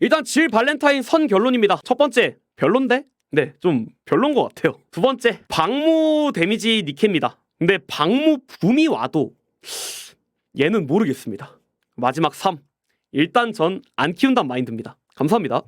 일단 질 발렌타인 선 결론입니다. 첫 번째 별론데? 네, 좀 별론 것 같아요. 두 번째 방무 데미지 니케입니다. 근데 방무 붐이 와도 얘는 모르겠습니다. 마지막 3. 일단 전 안 키운단 마인드입니다. 감사합니다.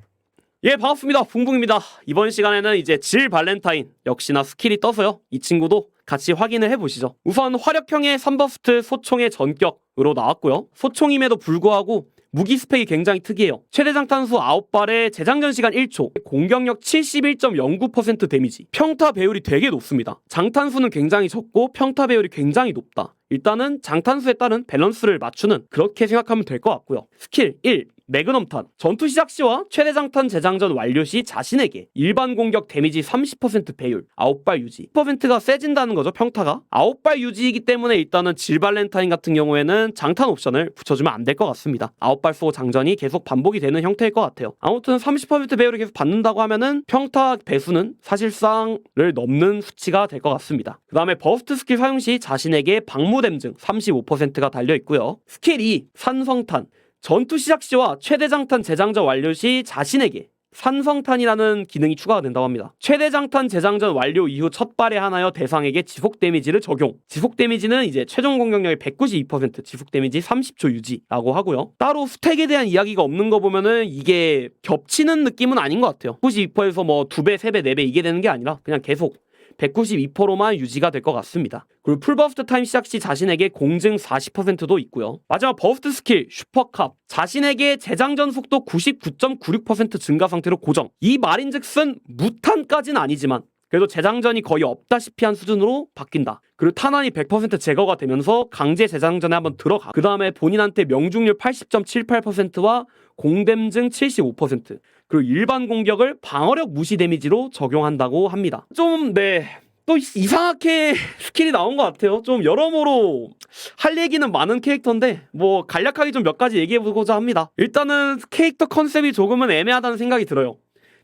예, 반갑습니다. 붕붕입니다. 이번 시간에는 이제 질 발렌타인 역시나 스킬이 떠서요. 이 친구도 같이 확인을 해보시죠. 우선 화력형의 3버스트 소총의 전격으로 나왔고요. 소총임에도 불구하고 무기 스펙이 굉장히 특이해요. 최대 장탄수 9발에 재장전 시간 1초, 공격력 71.09% 데미지, 평타 배율이 되게 높습니다. 장탄수는 굉장히 적고 평타 배율이 굉장히 높다. 일단은 장탄수에 따른 밸런스를 맞추는 그렇게 생각하면 될 것 같고요. 스킬 1. 매그넘탄 전투 시작 시와 최대 장탄 재장전 완료 시 자신에게 일반 공격 데미지 30% 배율 9발 유지. 10%가 세진다는 거죠 평타가? 9발 유지이기 때문에 일단은 질발렌타인 같은 경우에는 장탄 옵션을 붙여주면 안 될 것 같습니다. 9발 쏘고 장전이 계속 반복이 되는 형태일 것 같아요. 아무튼 30% 배율을 계속 받는다고 하면은 평타 배수는 사실상을 넘는 수치가 될 것 같습니다. 그 다음에 버스트 스킬 사용 시 자신에게 방무댐증 35%가 달려 있고요. 스킬 2 산성탄 전투 시작 시와 최대 장탄 재장전 완료 시 자신에게 산성탄이라는 기능이 추가가 된다고 합니다. 최대 장탄 재장전 완료 이후 첫 발에 하나여 대상에게 지속 데미지를 적용. 지속 데미지는 이제 최종 공격력의 192%, 지속 데미지 30초 유지라고 하고요. 따로 스택에 대한 이야기가 없는 거 보면은 이게 겹치는 느낌은 아닌 것 같아요. 92%에서 뭐 2배, 3배, 4배 이게 되는 게 아니라 그냥 계속 192%만 유지가 될 것 같습니다. 그리고 풀버스트 타임 시작 시 자신에게 공증 40%도 있고요. 마지막 버스트 스킬 슈퍼캅 자신에게 재장전 속도 99.96% 증가 상태로 고정. 이 말인즉슨 무탄까지는 아니지만 그래도 재장전이 거의 없다시피 한 수준으로 바뀐다. 그리고 탄환이 100% 제거가 되면서 강제 재장전에 한번 들어가. 그 다음에 본인한테 명중률 80.78%와 공댐증 75%. 그리고 일반 공격을 방어력 무시 데미지로 적용한다고 합니다. 좀, 네. 또 이상하게 스킬이 나온 것 같아요. 좀 여러모로 할 얘기는 많은 캐릭터인데 뭐 간략하게 좀 몇 가지 얘기해보고자 합니다. 일단은 캐릭터 컨셉이 조금은 애매하다는 생각이 들어요.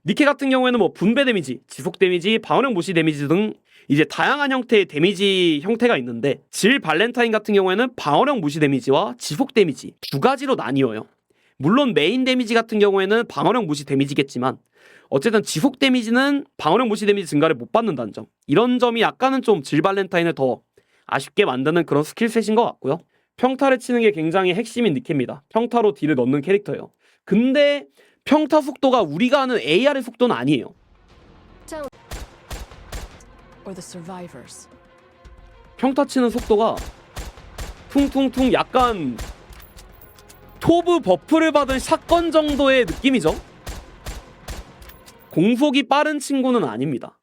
니케 같은 경우에는 뭐 분배 데미지, 지속 데미지, 방어력 무시 데미지 등 이제 다양한 형태의 데미지 형태가 있는데 질 발렌타인 같은 경우에는 방어력 무시 데미지와 지속 데미지 두 가지로 나뉘어요. 물론 메인 데미지 같은 경우에는 방어력 무시 데미지겠지만 어쨌든 지속 데미지는 방어력 무시 데미지 증가를 못 받는다는 점. 이런 점이 약간은 좀 질 발렌타인을 더 아쉽게 만드는 그런 스킬셋인 것 같고요. 평타를 치는 게 굉장히 핵심인 니케입니다. 평타로 딜을 넣는 캐릭터예요. 근데 평타 속도가 우리가 아는 AR의 속도는 아니에요. or the survivors. 평타 치는 속도가 퉁퉁퉁 약간 토브 버프를 받은 샷건 정도의 느낌이죠. 공속이 빠른 친구는 아닙니다.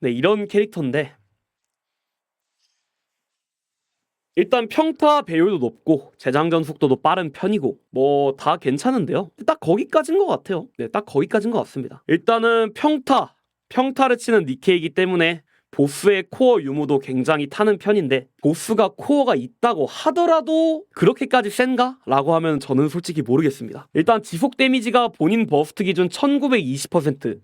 네, 이런 캐릭터인데 일단 평타 배율도 높고 재장전 속도도 빠른 편이고 뭐 다 괜찮은데요. 딱 거기까지인 것 같아요. 네, 딱 거기까지인 것 같습니다. 일단은 평타, 평타를 치는 니케이기 때문에 보스의 코어 유무도 굉장히 타는 편인데 보스가 코어가 있다고 하더라도 그렇게까지 센가? 라고 하면 저는 솔직히 모르겠습니다. 일단 지속 데미지가 본인 버스트 기준 1920%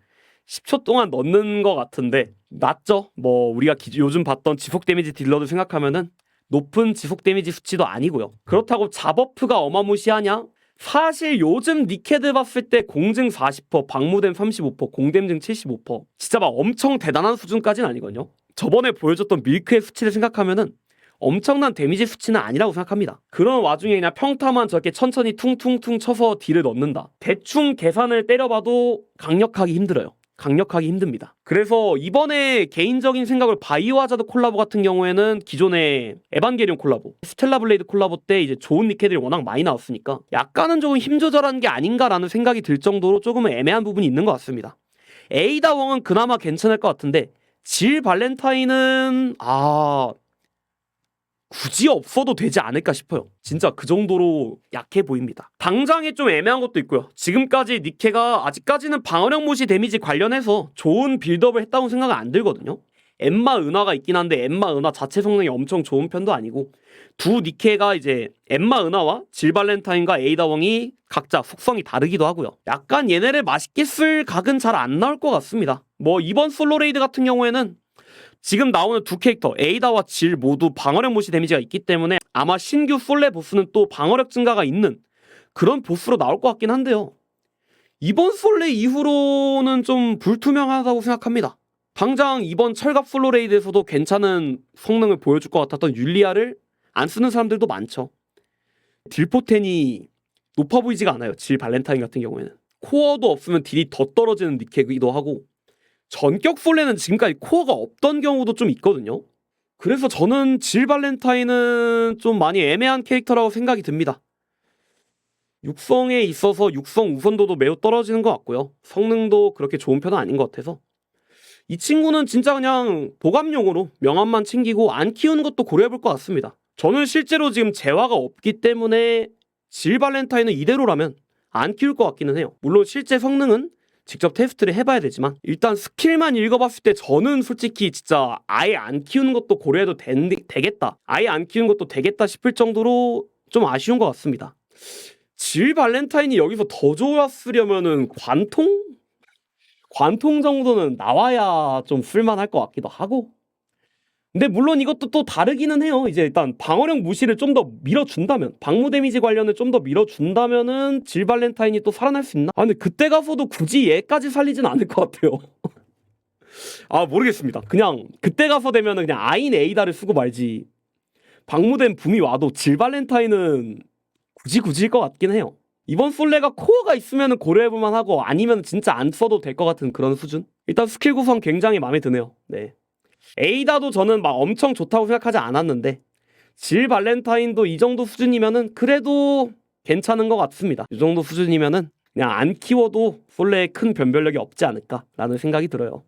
10초 동안 넣는 것 같은데 낮죠? 뭐 우리가 기- 요즘 봤던 지속 데미지 딜러들 생각하면은 높은 지속 데미지 수치도 아니고요. 그렇다고 자버프가 어마무시하냐? 사실 요즘 니케드 봤을 때 공증 40%, 방무댐 35%, 공댐증 75% 진짜 막 엄청 대단한 수준까지는 아니거든요. 저번에 보여줬던 밀크의 수치를 생각하면은 엄청난 데미지 수치는 아니라고 생각합니다. 그런 와중에 그냥 평타만 저렇게 천천히 퉁퉁퉁 쳐서 딜을 넣는다. 대충 계산을 때려봐도 강력하기 힘들어요. 강력하기 힘듭니다. 그래서 이번에 개인적인 생각을 바이오하자드 콜라보 같은 경우에는 기존의 에반게리온 콜라보, 스텔라 블레이드 콜라보 때 이제 좋은 니케들이 워낙 많이 나왔으니까 약간은 조금 힘 조절한 게 아닌가라는 생각이 들 정도로 조금은 애매한 부분이 있는 것 같습니다. 에이다 웡은 그나마 괜찮을 것 같은데 질 발렌타인은 아 굳이 없어도 되지 않을까 싶어요. 진짜 그 정도로 약해 보입니다. 당장에 좀 애매한 것도 있고요. 지금까지 니케가 아직까지는 방어력 무시 데미지 관련해서 좋은 빌드업을 했다고 생각은 안 들거든요. 엠마 은하가 있긴 한데 엠마 은하 자체 성능이 엄청 좋은 편도 아니고 두 니케가 이제 엠마 은하와 질 발렌타인과 에이다 웡이 각자 속성이 다르기도 하고요. 약간 얘네를 맛있게 쓸 각은 잘 안 나올 것 같습니다. 뭐 이번 솔로 레이드 같은 경우에는 지금 나오는 두 캐릭터 에이다와 질 모두 방어력 무시 데미지가 있기 때문에 아마 신규 솔레 보스는 또 방어력 증가가 있는 그런 보스로 나올 것 같긴 한데요. 이번 솔레 이후로는 좀 불투명하다고 생각합니다. 당장 이번 철갑 솔로 레이드에서도 괜찮은 성능을 보여줄 것 같았던 율리아를 안 쓰는 사람들도 많죠. 딜포텐이 높아 보이지가 않아요. 질 발렌타인 같은 경우에는. 코어도 없으면 딜이 더 떨어지는 니케기도 하고 전격 솔레는 지금까지 코어가 없던 경우도 좀 있거든요. 그래서 저는 질 발렌타인은 좀 많이 애매한 캐릭터라고 생각이 듭니다. 육성에 있어서 육성 우선도도 매우 떨어지는 것 같고요. 성능도 그렇게 좋은 편은 아닌 것 같아서 이 친구는 진짜 그냥 보감용으로 명함만 챙기고 안 키우는 것도 고려해볼 것 같습니다. 저는 실제로 지금 재화가 없기 때문에 질 발렌타인은 이대로라면 안 키울 것 같기는 해요. 물론 실제 성능은 직접 테스트를 해봐야 되지만 일단 스킬만 읽어봤을 때 저는 솔직히 진짜 아예 안 키우는 것도 고려해도 된, 되겠다. 아예 안 키우는 것도 되겠다 싶을 정도로 좀 아쉬운 것 같습니다. 질 발렌타인이 여기서 더 좋았으려면은 관통? 관통 정도는 나와야 좀 쓸만할 것 같기도 하고. 근데 물론 이것도 또 다르기는 해요. 이제 일단 방어력 무시를 좀 더 밀어준다면, 방무 데미지 관련을 좀 더 밀어준다면은 질 발렌타인이 또 살아날 수 있나? 아 근데 그때 가서도 굳이 얘까지 살리진 않을 것 같아요. 아 모르겠습니다. 그냥 그때 가서 되면은 그냥 아인 에이다를 쓰고 말지. 방무된 붐이 와도 질 발렌타인은 굳이 굳이일 것 같긴 해요. 이번 솔레가 코어가 있으면 고려해볼만 하고 아니면 진짜 안 써도 될 것 같은 그런 수준? 일단 스킬 구성 굉장히 마음에 드네요. 네. 에이다도 저는 막 엄청 좋다고 생각하지 않았는데 질 발렌타인도 이 정도 수준이면은 그래도 괜찮은 것 같습니다. 이 정도 수준이면은 그냥 안 키워도 솔레에 큰 변별력이 없지 않을까라는 생각이 들어요.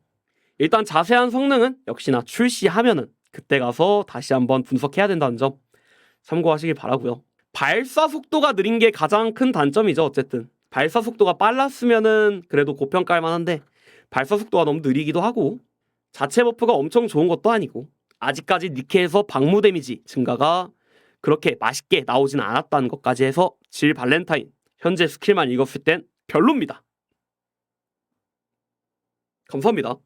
일단 자세한 성능은 역시나 출시하면은 그때 가서 다시 한번 분석해야 된다는 점 참고하시길 바라고요. 발사 속도가 느린 게 가장 큰 단점이죠. 어쨌든 발사 속도가 빨랐으면은 그래도 고평가할 만한데 발사 속도가 너무 느리기도 하고 자체 버프가 엄청 좋은 것도 아니고 아직까지 니케에서 방무 데미지 증가가 그렇게 맛있게 나오진 않았다는 것까지 해서 질 발렌타인 현재 스킬만 읽었을 땐 별로입니다. 감사합니다.